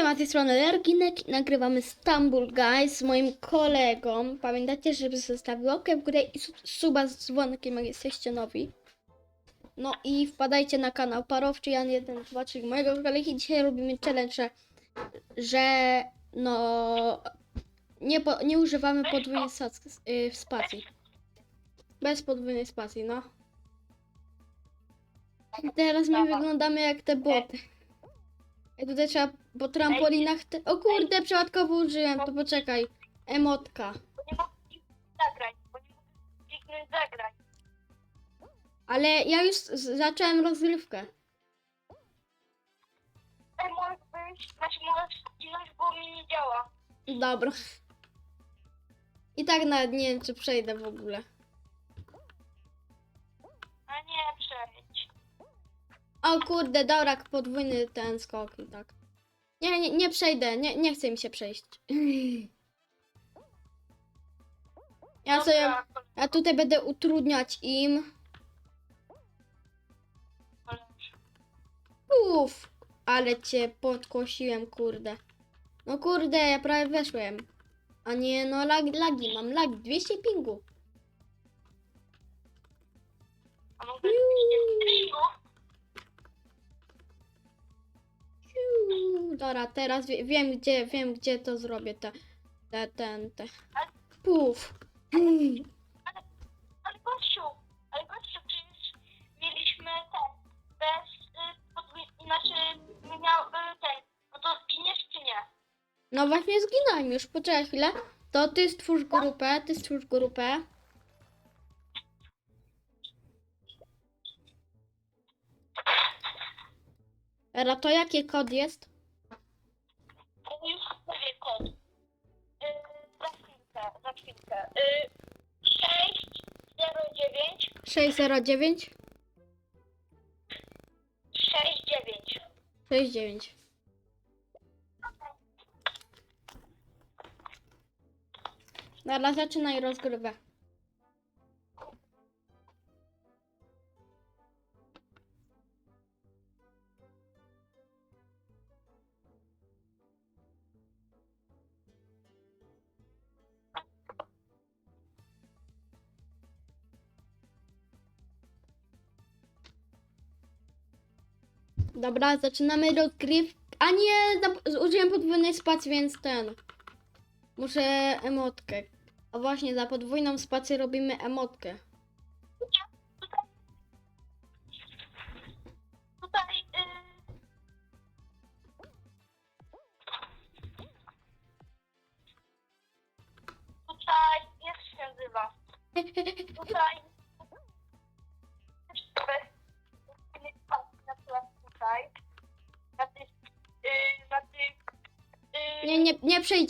Siema, z tej strony Lerginek nagrywamy Stumble Guys z moim kolegą. Pamiętajcie, żeby zostawić łapkę w górę i su- suba z dzwonkiem, jak jesteście nowi. No i wpadajcie na kanał Parowczy Jan 1, 2, czyli mojego kolegi. Dzisiaj robimy challenge, że, że no nie, po, nie używamy podwójnej sac- y, spacji. Bez podwójnej spacji, no. I teraz my wyglądamy jak te boty. I tutaj trzeba po trampolinach. Te... O kurde, przypadkowo użyłem, to poczekaj. Emotka. bo nie mogę ich zagrać, bo nie mogę kliknąć zagrać. Ale ja już z- zacząłem rozgrywkę. Ej, możesz wyjść, znaczy możesz zginąć, bo mi nie działa. Dobra. I tak nawet nie wiem, czy przejdę w ogóle. A nie, przejdź. O kurde, dobra, podwójny ten skok i tak. Nie, nie, nie przejdę, nie, nie chce mi się przejść. Ja sobie, ja tutaj będę utrudniać im. Uff, ale cię podkosiłem, kurde. No kurde, ja prawie weszłem. A nie, no lag, lagi, mam lagi, 200 pingu. A iść Ciu. Dobra, teraz wie, wiem gdzie, wiem gdzie to zrobię, te, te, ten, te. Puf. Ale gościu, ale gościu, przecież mieliśmy ten, bez, y, podwój- znaczy miał y, ten, no to zginiesz czy nie? No właśnie zginąłem już, poczekaj chwilę. To ty stwórz grupę, ty stwórz grupę. Era, to jaki kod jest? To już mówię kod. Y, za chwilkę, za chwilkę. Y, 609 609 69. 69. Dobra, zaczynaj rozgrywę. Dobra, zaczynamy rozgryw. A nie, użyłem podwójnej spacji, więc ten. Muszę emotkę. A właśnie, za podwójną spację robimy emotkę.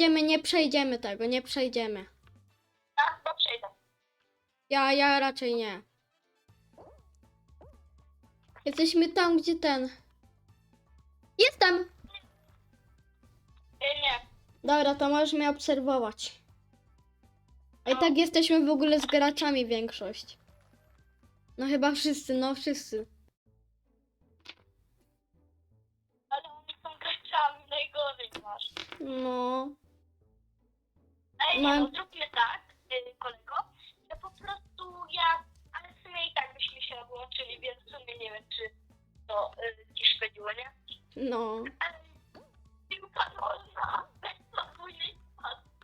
Przejdziemy, nie przejdziemy tego, nie przejdziemy. ja chyba przejdę. Ja, ja raczej nie. Jesteśmy tam, gdzie ten. Jestem! Y, nie. Dobra, to możesz mnie obserwować. A i tak jesteśmy w ogóle z graczami większość. No chyba wszyscy, no wszyscy. Ale oni są graczami, najgorzej masz. No. Ej, nie, Mam- no zróbmy tak, y, kolego, że po prostu ja, ale w sumie i tak byśmy się odłączyli, więc w sumie nie wiem, czy to y, ci szkodziło, nie? No. Ale piłka nożna, bez podwójnej.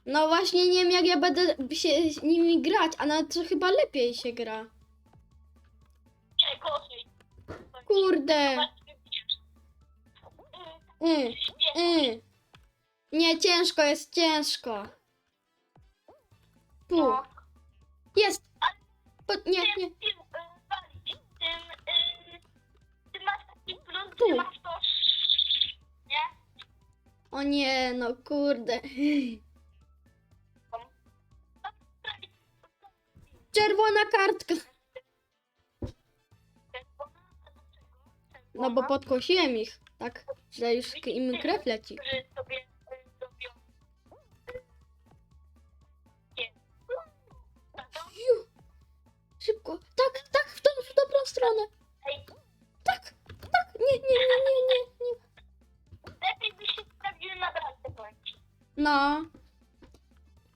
No właśnie nie wiem jak ja będę się z nimi grać, a na co chyba lepiej się gra. Nie, gorzej. Kurde. Nie, y. Nie, ciężko jest, ciężko. Tu. no. Jest. Po, nie, nie. tym, y, walić, tym, y, ty masz taki plus, Tu. ty masz to, nie? O nie, no kurde. Czerwona kartka. No bo podkosiłem ich. Tak, że już k- im krew leci.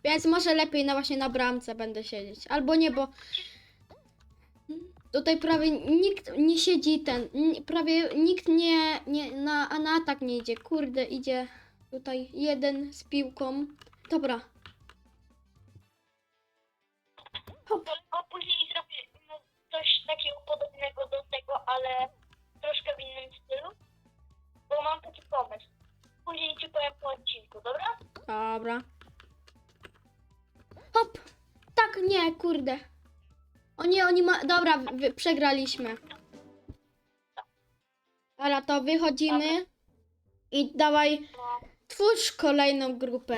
Więc może lepiej na właśnie na bramce będę siedzieć. Albo nie, bo tutaj prawie nikt nie siedzi ten. Prawie nikt nie, nie na, a na atak nie idzie. Kurde, idzie tutaj jeden z piłką. Dobra. Hop. Tylko później zrobię no, coś takiego podobnego do tego, ale troszkę w innym stylu. Bo mam taki pomysł. Później ci powiem po odcinku, dobra? Dobra. Hop! Tak, nie, kurde. O nie, oni ma. Dobra, wy, przegraliśmy. Dobra, to wychodzimy. I dawaj, twórz kolejną grupę.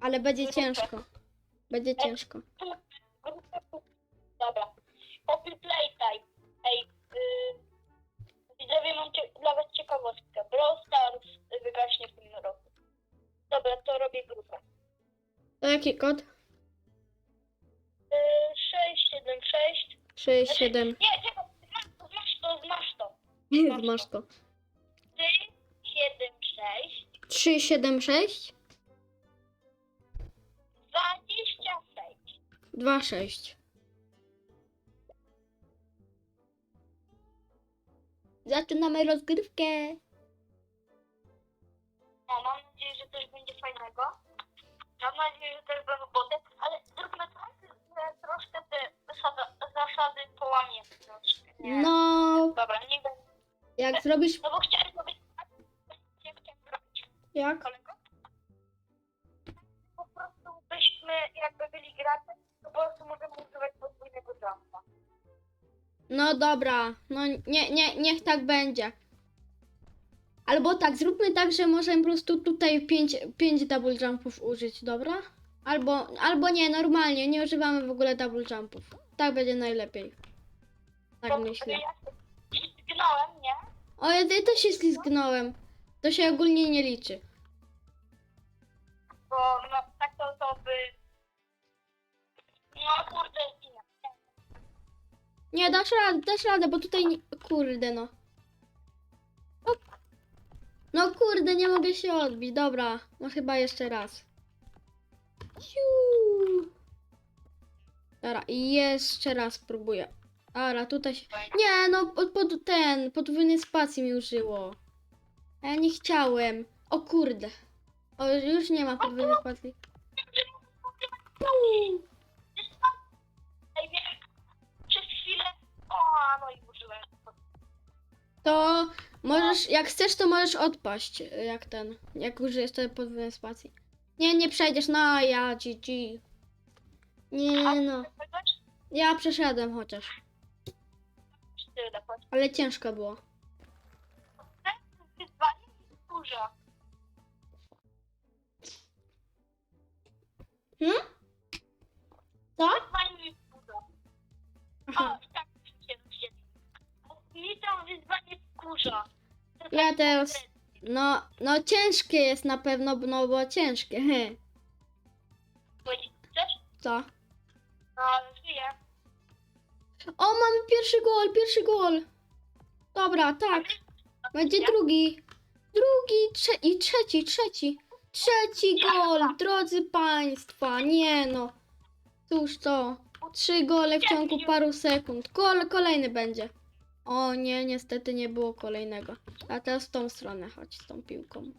Ale będzie ciężko. Będzie ciężko. Dobra. Poppy Playtime. Ej, yy, widzowie, mam dla was ciekawostkę. Brawl Stars wygaśnie w tym roku. Dobra, to robię grupę. To jaki kod? Yy, 6, 7, 6. 6, 7. Nie, czekaj, znasz to, znasz to. Masz to. 3, 7, 6, 3, 7, 6, 26. 2, 6. Zaczynamy rozgrywkę. No, mam nadzieję, że coś będzie fajnego. Mam nadzieję, że też będą boty, ale zróbmy tak, że troszkę te zasady, zasady połamiemy. troszkę, nie? No, Dobra, nie będę. jak zrobisz. No bo chciałem powiedzieć, ja chciałem zrobić Jak? kolego. Po prostu byśmy jakby byli gracze, to po prostu możemy używać podwójnego jumpa. No dobra, no nie, nie, niech tak będzie. Albo tak, zróbmy tak, że możemy po prostu tutaj 5 pięć double jumpów użyć, dobra? Albo, albo nie, normalnie, nie używamy w ogóle double jumpów. Tak będzie najlepiej. Tak Bo myślę. Ja się zgnąłem, nie? O, ja ja też się ślizgnąłem. To się ogólnie nie liczy. Bo no, tak to, to by... No kurde, nie. Nie, dasz radę, dasz radę, bo tutaj. Kurde, no. Kurde, nie mogę się odbić. Dobra, no chyba jeszcze raz. Siu. Dobra, i jeszcze raz próbuję. Dobra, tutaj się... Nie, no pod, pod ten, podwójny spacji mi użyło. A ja nie chciałem. O kurde. O, już nie ma podwójnej spacji. No. To możesz, jak chcesz, to możesz odpaść, jak ten, jak użyjesz tej podwójnej spacji. Nie, nie przejdziesz, no ja, GG. Nie no, ja przeszedłem chociaż, ale ciężko było. Jest dużo. Hmm? Co? Wyzwanie jest dużo. Aha, O, tak się się. Mi to wyzwanie wkurza. Ja teraz- no, no ciężkie jest na pewno, no bo ciężkie, he. Powiedzieć chcesz? Co? No, żyję. O, mamy pierwszy gol, pierwszy gol. Dobra, tak. Będzie drugi. Drugi trze i trzeci, trzeci. Trzeci gol, drodzy państwa. Nie no. Cóż to. Trzy gole w ciągu paru sekund. Gol, kolejny będzie. O nie, niestety nie było kolejnego. A teraz w tą stronę chodź z tą piłką.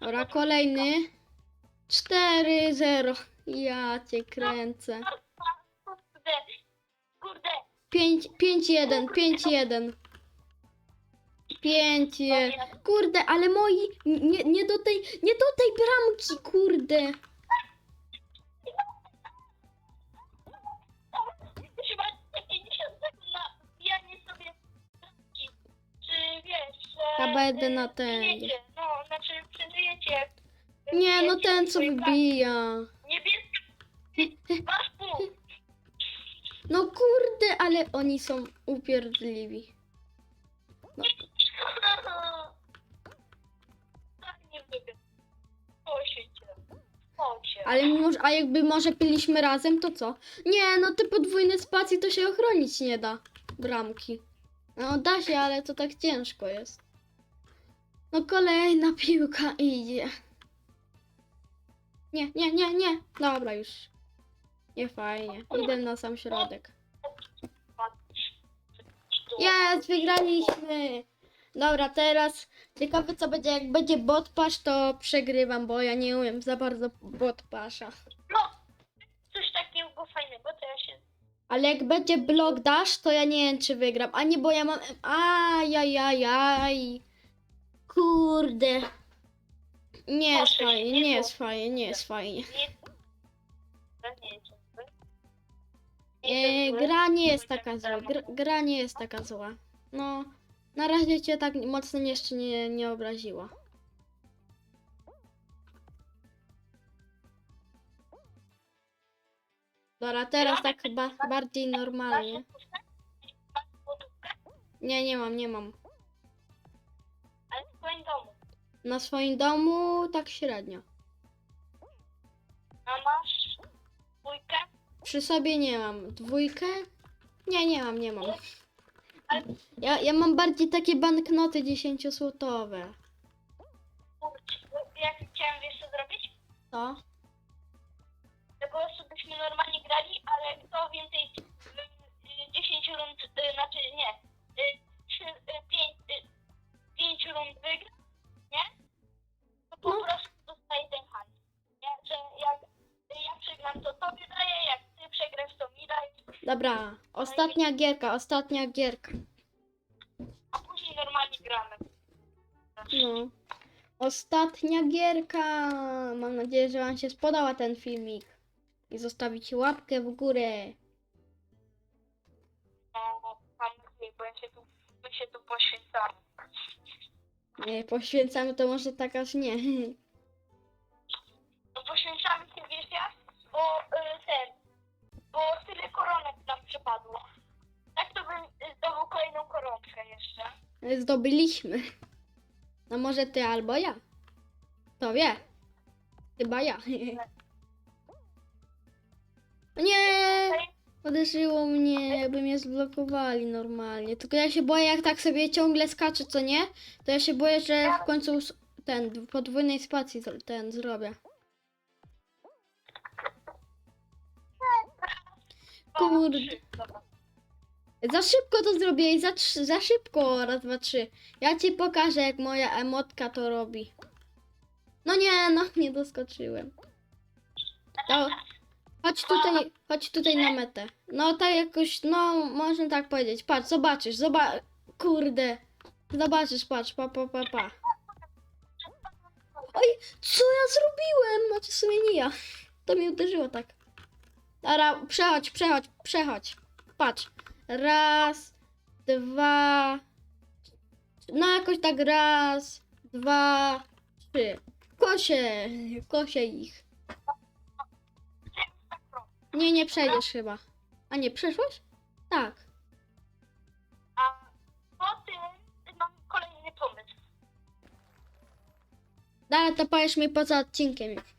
Dobra, kolejny. 4-0. Ja cię kręcę. Kurde, kurde. 5-1, 5-1. 5 Kurde, ale moi. Nie, nie do tej. Nie do tej bramki, kurde. Ja będę y, na ten. No, znaczy przeżyjecie. Nie, no ten co. Niebieski. Masz punkt. No kurde, ale oni są upierdliwi. Tak. Posiedź. Posiedź. Ale mimo, a jakby może byliśmy razem, to co? Nie, no te podwójne spacje to się ochronić nie da. Bramki. No da się, ale to tak ciężko jest. No kolejna piłka idzie. Nie, nie, nie, nie. Dobra, już. Nie fajnie. Idę na sam środek. Jest, wygraliśmy! Dobra, teraz ciekawe co będzie, jak będzie bot pasz, to przegrywam, bo ja nie umiem za bardzo bot pasza. No, coś takiego fajnego, to ja się... Ale jak będzie blok dash, to ja nie wiem czy wygram. A nie, bo ja mam... Ajajajaj. Kurde. Nie jest fajnie, nie nie jest fajnie, nie jest fajnie. E, gra nie jest taka zła. Gra, gra nie jest taka zła. No, na razie cię tak mocno jeszcze nie, nie obraziła. Dobra, teraz tak chyba bardziej normalnie. Masz lodówkę? Nie, nie mam, nie mam. Swoim domu. Na swoim domu tak średnio. A masz dwójkę? Przy sobie nie mam. Dwójkę? Nie, nie mam, nie mam. Ale Ja, ja mam bardziej takie banknoty 10-złotowe. kurczę, jak chciałem wiesz co zrobić? Co? Tego byśmy normalnie grali, ale kto więcej y, y, 10 rund, y, znaczy nie, y, 3, 5, 5 rund wygra, nie? To po No. prostu dostaje ten hajs. Nie? Że jak ja przegram, to tobie daję, jak ty przegrasz, to mi dajesz, Dobra, ostatnia gierka, ostatnia gierka. a później normalnie gramy. No. Ostatnia gierka. Mam nadzieję, że Wam się spodobał ten filmik. I zostawicie łapkę w górę. No, nadzieję, bo ja się tu, my się tu poświęcamy. Nie, poświęcamy to może tak aż nie. No poświęcamy jak? Bo y, ten, bo tyle koronek nam przypadło. Tak to bym y, zdobył kolejną koronkę jeszcze. Zdobyliśmy. No może ty albo ja. Kto wie? Chyba ja. Uderzyło mnie, jakby mnie zblokowali normalnie. Tylko ja się boję, jak tak sobie ciągle skaczę, co nie? To ja się boję, że w końcu ten podwójnej spacji ten zrobię. Kurde. Za szybko to zrobię i za, za szybko. Raz, dwa, trzy. Ja ci pokażę, jak moja emotka to robi. No nie, no nie doskoczyłem. To, chodź tutaj, chodź tutaj na metę. No tak jakoś, no można tak powiedzieć. Patrz, zobaczysz, zobacz. Kurde. Zobaczysz, patrz, pa, pa, pa, pa. Oj, co ja zrobiłem? Znaczy w sumie nie ja. To mnie uderzyło tak. Dobra, przechodź, przechodź, przechodź. Patrz. Raz, dwa. No jakoś tak raz, dwa, trzy. Kosie, kosie ich. Nie, nie przejdziesz chyba. A nie, przeszłaś? Tak. A po tym mam kolejny pomysł. Dalej to powiesz mi poza odcinkiem już.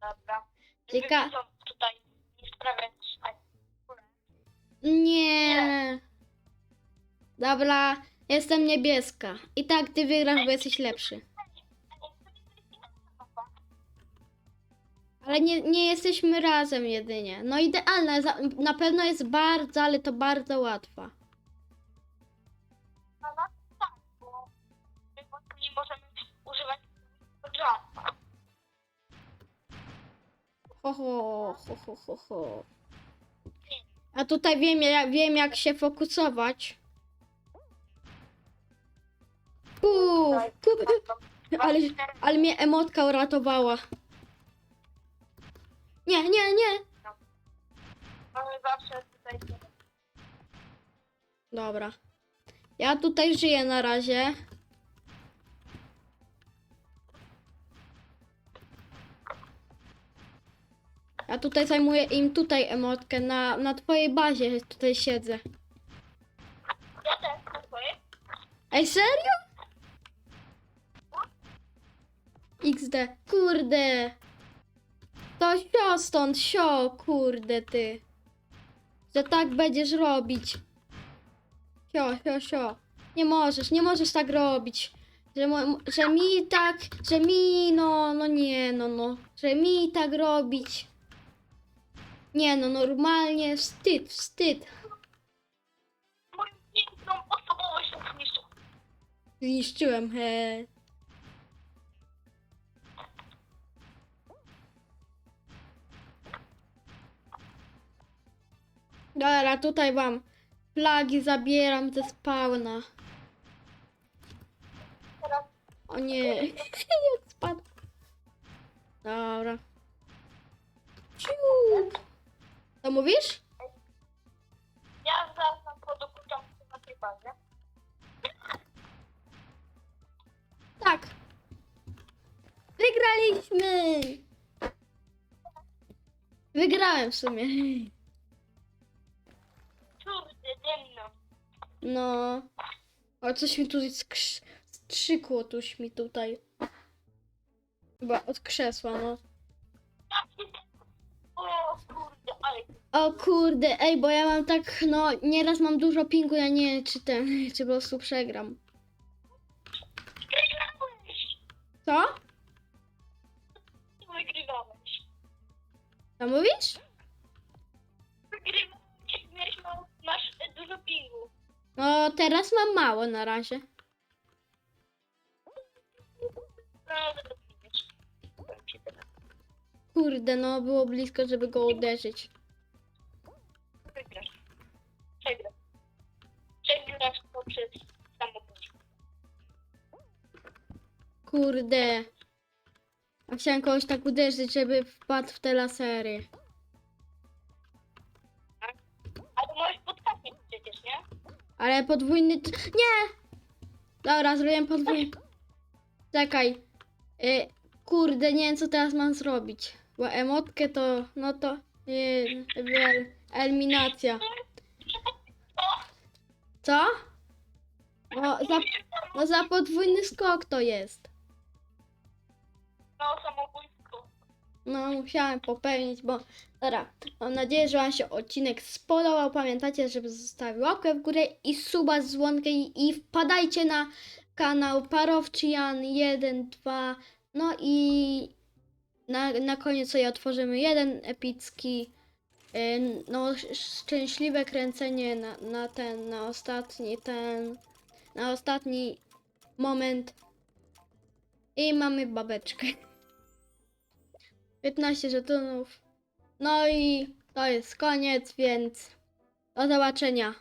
Dobra. Cieka- Żeby widzom tutaj nie sprawiać tak. Nie. Dobra, jestem niebieska. I tak ty wygrasz, bo jesteś lepszy. Ale nie, nie jesteśmy razem jedynie. No idealne, za- na pewno jest bardzo, ale to bardzo łatwa. No, no tak, bo my po prostu nie możemy używać. Ho, ho, ho, ho, ho, ho. A tutaj wiem, ja wiem jak się fokusować. Puf, puf, ale, ale mnie emotka uratowała. Dobra. Ja tutaj żyję na razie. Ja tutaj zajmuję im tutaj emotkę. Na, na twojej bazie tutaj siedzę. Ja też na twojej. Ej, serio? XD. Kurde. To sio stąd, sio, kurde ty. Że tak będziesz robić. Sio, sio, sio. Nie możesz, nie możesz tak robić. Że, że mi tak, że mi, no, no nie, no, no, że mi tak robić. Nie, no, normalnie wstyd, wstyd. Moją piękną osobowość zniszczył. Zniszczyłem, he. Dobra, tutaj wam flagi zabieram ze spawna. O nie, jak spadł. Dobra. Ciu. Co mówisz? ja zaraz nam produkuję na tej bazie. Tak. Wygraliśmy. Wygrałem w sumie. No. O, coś mi tu skrz- strzykło tuś mi tutaj. Chyba od krzesła, no. O kurde, ale O kurde, ej, bo ja mam tak, no, nieraz mam dużo pingu, ja nie czy ten, czy po prostu przegram. Co? Wygrywałeś. Co mówisz? No, teraz mam mało na razie. Kurde, no, było blisko, żeby go uderzyć. Przegrasz. Przegrasz samobójstwo. Kurde. A chciałem kogoś tak uderzyć, żeby wpadł w te lasery. Ale możesz podkapić przecież, nie? Ale podwójny... Nie! Dobra, zrobiłem podwójny... Czekaj. Y, kurde, nie wiem, co teraz mam zrobić. Bo emotkę to... No to... Y, el, eliminacja. Co? No za, no za podwójny skok to jest. No, samobójstwo. No, musiałem popełnić, bo... Dobra, mam nadzieję, że Wam się odcinek spodobał. Pamiętajcie, żeby zostawić łapkę w górę i suba z dzwonkiem i wpadajcie na kanał Parowczyjan 1, 2, no i na, na koniec sobie otworzymy jeden epicki, y, no szczęśliwe kręcenie na, na ten, na ostatni ten, na ostatni moment i mamy babeczkę. 15 żetonów. No i to jest koniec, więc do zobaczenia.